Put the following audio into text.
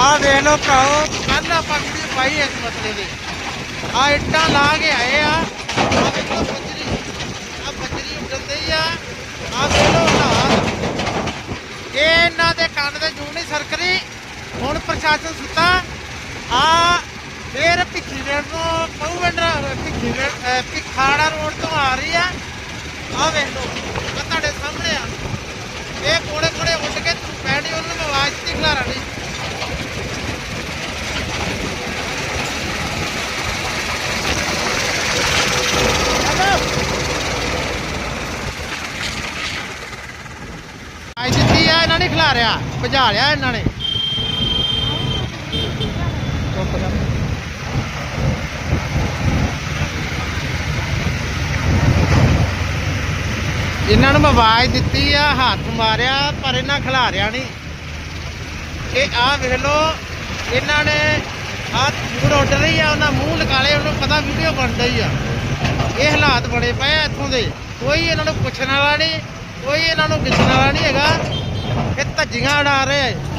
ਆ ਵੇਖ ਲਓ ਭਰਾਓ ਕੱਲ ਆਪਾਂ ਵੀਡੀਓ ਪਾਈ ਇਸ ਮਸਲੇ ਦੀ। ਆ ਇੱਟਾਂ ਲਾ ਕੇ ਆਏ ਆ। ਆ ਵੇਖ ਲਓ ਬੱਜਰੀ। ਆ ਬੱਜਰੀ ਉੱਡਦੇ ਹੀ ਆ। ਆ ਵੇਖ ਲਓ ਹਾਲਾਤ ਇਹ ਇਹਨਾਂ ਦੇ ਕੰਨ ਦੇ ਜੂ ਨਹੀਂ ਸਰਕਰੀ ਹੁਣ ਪ੍ਰਸ਼ਾਸਨ ਸੁੱਤਾ। ਆ ਫੇਰ ਭਿੱਖੀ ਰੇਡ ਤੋਂ ਪਊਵੰਡਰਾ ਭਿੱਖੀ ਰੇਡ ਭਿਖਾੜਾ ਰੋਡ ਤੋਂ ਆ ਰਹੀ ਆ ਵੇਖ ਲਓ ਆ ਤੁਹਾਡੇ ਸਾਹਮਣੇ ਆ ਇਹ ਕੋੜੇ ਕੋੜੇ ਉੱਡ ਕੇ ਪੈਣੀ ਉਹਨਾਂ ਨੂੰ ਆਵਾਜ਼ ਦੀ ਖਲਾਰਾ ਨਹੀਂ ਆਈ ਦਿੱਤੀ ਆ, ਇਹਨਾਂ ਨੇ ਖਿਲਾਰਿਆ ਭਜਾ ਲਿਆ ਇਹਨਾਂ ਨੇ। ਚੁੱਪ ਕਰ ਇਹਨਾਂ ਨੂੰ ਆਵਾਜ਼ ਦਿੱਤੀ ਆ, ਹੱਥ ਮਾਰਿਆ, ਪਰ ਇਹਨਾਂ ਖਿਲਾਰਿਆ ਨਹੀਂ। ਇਹ ਆ ਵੇਖ ਲੋ ਇਹਨਾਂ ਨੇ ਆ ਮੂੰਹ ਉੱਡ ਰਹੀ ਆ, ਉਹਨਾਂ ਮੂੰਹ ਲਗਾਲੇ ਉਹਨੂੰ ਪਤਾ ਵੀਡੀਓ ਬਣ ਰਹੀ ਆ। ਇਹ ਹਾਲਾਤ ਬੜੇ ਪਏ ਆ ਇੱਥੋਂ ਦੇ, ਕੋਈ ਇਹਨਾਂ ਨੂੰ ਪੁੱਛਣ ਵਾਲਾ ਨਹੀਂ। ਕੋਈ ਇਹਨਾਂ ਨੂੰ ਗਿੱਛਣ ਵਾਲਾ ਨਹੀਂ ਹੈਗਾ। ਇਹ ਧੱਜੀਆਂ ਉਡਾ ਰਹੇ ਆ।